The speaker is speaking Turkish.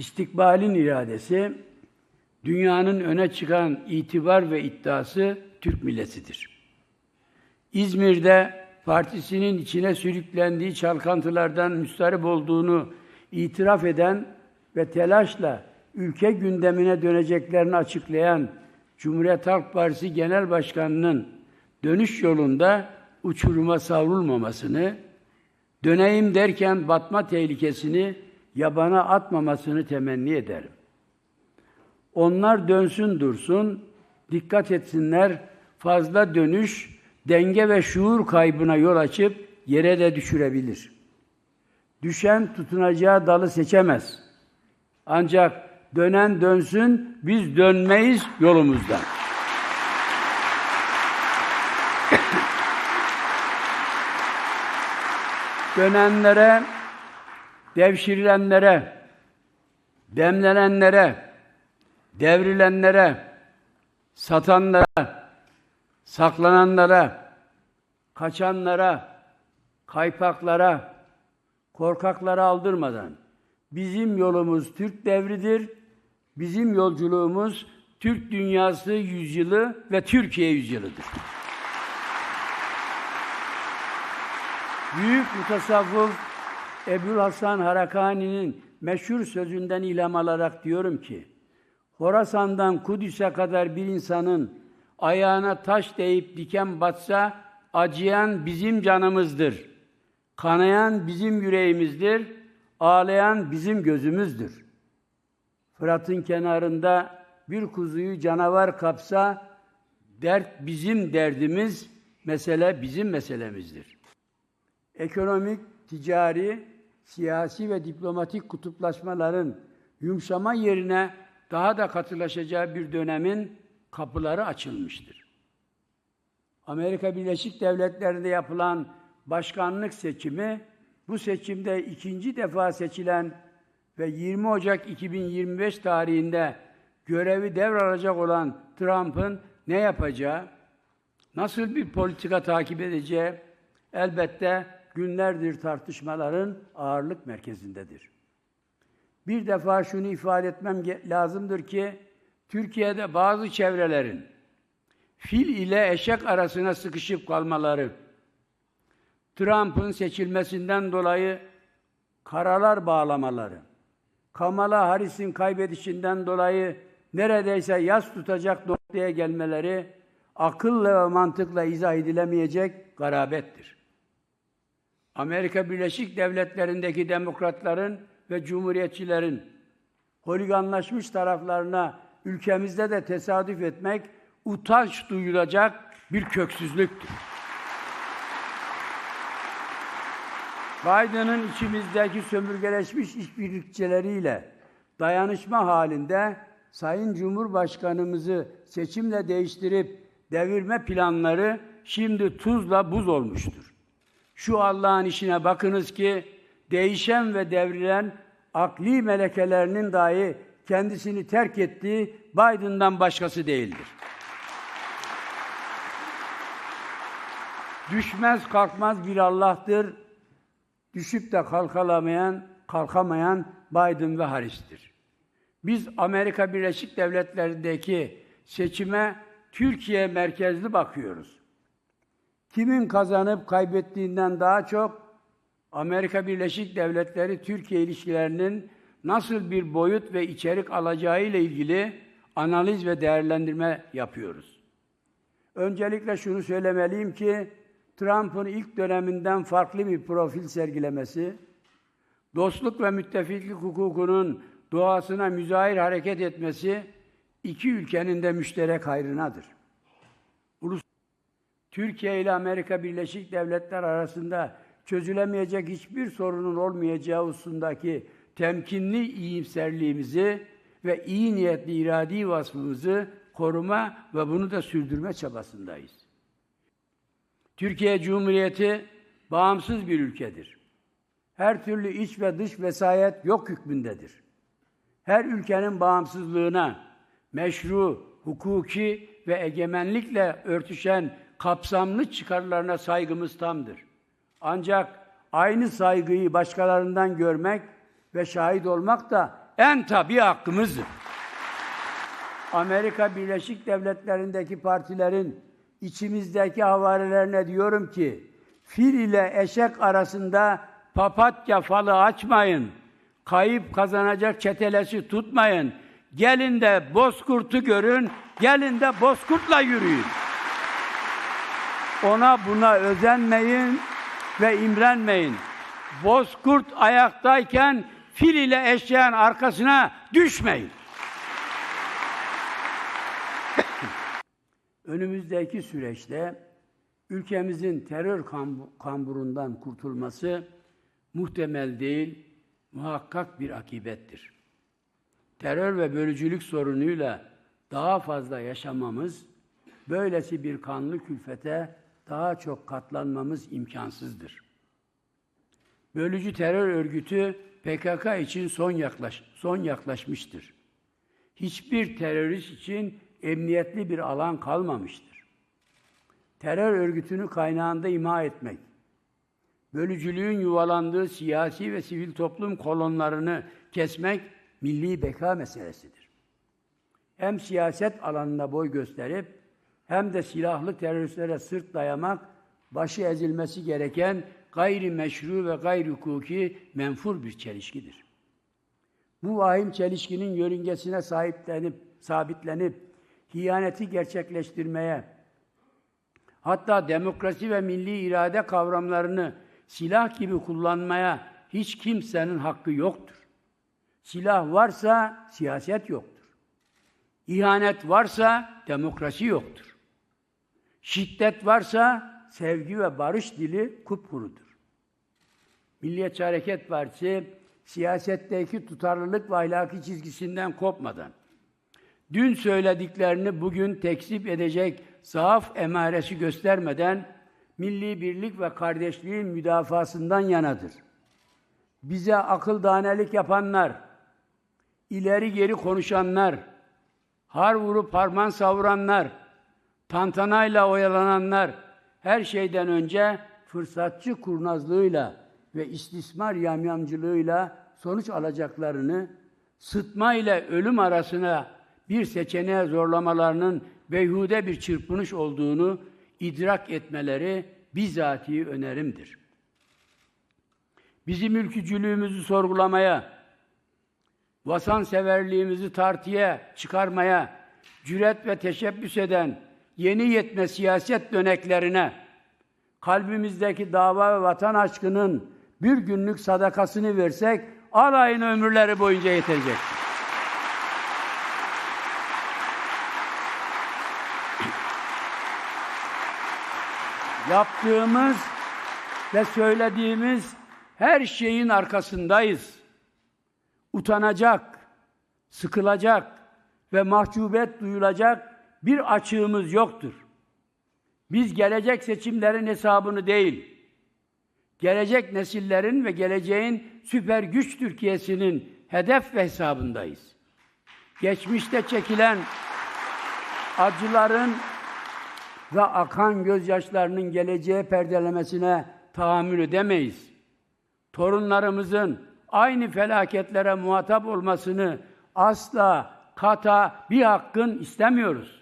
İstikbalin iradesi, dünyanın öne çıkan itibar ve iddiası Türk milletidir. İzmir'de partisinin içine sürüklendiği çalkantılardan müstarip olduğunu itiraf eden ve telaşla ülke gündemine döneceklerini açıklayan Cumhuriyet Halk Partisi Genel Başkanı'nın dönüş yolunda uçuruma savrulmamasını, döneyim derken batma tehlikesini yabana atmamasını temenni ederim. Onlar dönsün dursun, dikkat etsinler, fazla dönüş, denge ve şuur kaybına yol açıp yere de düşürebilir. Düşen tutunacağı dalı seçemez. Ancak dönen dönsün, biz dönmeyiz yolumuzdan. Dönenlere, devşirilenlere, demlenenlere, devrilenlere, satanlara, saklananlara, kaçanlara, kaypaklara, korkaklara aldırmadan bizim yolumuz Türk devridir. Bizim yolculuğumuz Türk dünyası yüzyılı ve Türkiye yüzyılıdır. Büyük mutasavvıf Ebul Hasan Harakani'nin meşhur sözünden ilham alarak diyorum ki, Horasan'dan Kudüs'e kadar bir insanın ayağına taş değip diken batsa, acıyan bizim canımızdır. Kanayan bizim yüreğimizdir. Ağlayan bizim gözümüzdür. Fırat'ın kenarında bir kuzuyu canavar kapsa, dert bizim derdimiz, mesele bizim meselemizdir. Ekonomik, ticari, siyasi ve diplomatik kutuplaşmaların yumuşama yerine daha da katılaşacağı bir dönemin kapıları açılmıştır. Amerika Birleşik Devletleri'nde yapılan başkanlık seçimi, bu seçimde ikinci defa seçilen ve 20 Ocak 2025 tarihinde görevi devralacak olan Trump'ın ne yapacağı, nasıl bir politika takip edeceği elbette günlerdir tartışmaların ağırlık merkezindedir. Bir defa şunu ifade etmem lazımdır ki, Türkiye'de bazı çevrelerin fil ile eşek arasına sıkışıp kalmaları, Trump'ın seçilmesinden dolayı karalar bağlamaları, Kamala Harris'in kaybedişinden dolayı neredeyse yas tutacak noktaya gelmeleri, akılla ve mantıkla izah edilemeyecek garabettir. Amerika Birleşik Devletleri'ndeki demokratların ve cumhuriyetçilerin holiganlaşmış taraflarına ülkemizde de tesadüf etmek utanç duyulacak bir köksüzlüktür. Biden'ın içimizdeki sömürgeleşmiş işbirlikçileriyle dayanışma halinde Sayın Cumhurbaşkanımızı seçimle değiştirip devirme planları şimdi tuzla buz olmuştur. Şu Allah'ın işine bakınız ki değişen ve devrilen akli melekelerinin dahi kendisini terk ettiği Biden'dan başkası değildir. Düşmez kalkmaz bir Allah'tır. Düşüp de kalkalamayan, kalkamayan Biden ve Harris'tir. Biz Amerika Birleşik Devletleri'ndeki seçime Türkiye merkezli bakıyoruz. Kimin kazanıp kaybettiğinden daha çok Amerika Birleşik Devletleri Türkiye ilişkilerinin nasıl bir boyut ve içerik alacağı ile ilgili analiz ve değerlendirme yapıyoruz. Öncelikle şunu söylemeliyim ki Trump'ın ilk döneminden farklı bir profil sergilemesi, dostluk ve müttefiklik hukukunun doğasına müzahir hareket etmesi iki ülkenin de müşterek hayrınadır. Ulus Türkiye ile Amerika Birleşik Devletleri arasında çözülemeyecek hiçbir sorunun olmayacağı hususundaki temkinli iyimserliğimizi ve iyi niyetli iradi vasfımızı koruma ve bunu da sürdürme çabasındayız. Türkiye Cumhuriyeti bağımsız bir ülkedir. Her türlü iç ve dış vesayet yok hükmündedir. Her ülkenin bağımsızlığına, meşru, hukuki ve egemenlikle örtüşen kapsamlı çıkarlarına saygımız tamdır. Ancak aynı saygıyı başkalarından görmek ve şahit olmak da en tabi hakkımızdır. Amerika Birleşik Devletleri'ndeki partilerin içimizdeki havarilerine diyorum ki, fil ile eşek arasında papatya falı açmayın. Kayıp kazanacak çetelesi tutmayın. Gelin de bozkurtu görün, gelin de bozkurtla yürüyün. Ona buna özenmeyin ve imrenmeyin. Bozkurt ayaktayken fil ile eşeğin arkasına düşmeyin. Önümüzdeki süreçte ülkemizin terör kambu- kamburundan kurtulması muhtemel değil, muhakkak bir akibettir. Terör ve bölücülük sorunuyla daha fazla yaşamamız, böylesi bir kanlı külfete daha çok katlanmamız imkansızdır. Bölücü terör örgütü PKK için son yaklaş son yaklaşmıştır. Hiçbir terörist için emniyetli bir alan kalmamıştır. Terör örgütünü kaynağında imha etmek, bölücülüğün yuvalandığı siyasi ve sivil toplum kolonlarını kesmek milli beka meselesidir. Hem siyaset alanında boy gösterip hem de silahlı teröristlere sırt dayamak başı ezilmesi gereken gayri meşru ve gayri hukuki menfur bir çelişkidir. Bu vahim çelişkinin yörüngesine sahiplenip, sabitlenip, hiyaneti gerçekleştirmeye, hatta demokrasi ve milli irade kavramlarını silah gibi kullanmaya hiç kimsenin hakkı yoktur. Silah varsa siyaset yoktur. İhanet varsa demokrasi yoktur. Şiddet varsa sevgi ve barış dili kupkurudur. Milliyetçi Hareket Partisi siyasetteki tutarlılık ve ahlaki çizgisinden kopmadan, dün söylediklerini bugün tekzip edecek zaaf emaresi göstermeden milli birlik ve kardeşliğin müdafasından yanadır. Bize akıl danelik yapanlar, ileri geri konuşanlar, har vurup harman savuranlar, tantanayla oyalananlar, her şeyden önce fırsatçı kurnazlığıyla ve istismar yamyamcılığıyla sonuç alacaklarını, sıtma ile ölüm arasına bir seçeneğe zorlamalarının beyhude bir çırpınış olduğunu idrak etmeleri bizatihi önerimdir. Bizim ülkücülüğümüzü sorgulamaya, vatanseverliğimizi tartıya çıkarmaya, cüret ve teşebbüs eden yeni yetme siyaset döneklerine, kalbimizdeki dava ve vatan aşkının bir günlük sadakasını versek, alayın ömürleri boyunca yetecek. Yaptığımız ve söylediğimiz her şeyin arkasındayız. Utanacak, sıkılacak ve mahcubiyet duyulacak bir açığımız yoktur. Biz gelecek seçimlerin hesabını değil, gelecek nesillerin ve geleceğin süper güç Türkiye'sinin hedef ve hesabındayız. Geçmişte çekilen acıların ve akan gözyaşlarının geleceğe perdelemesine tahammül edemeyiz. Torunlarımızın aynı felaketlere muhatap olmasını asla kata bir hakkın istemiyoruz.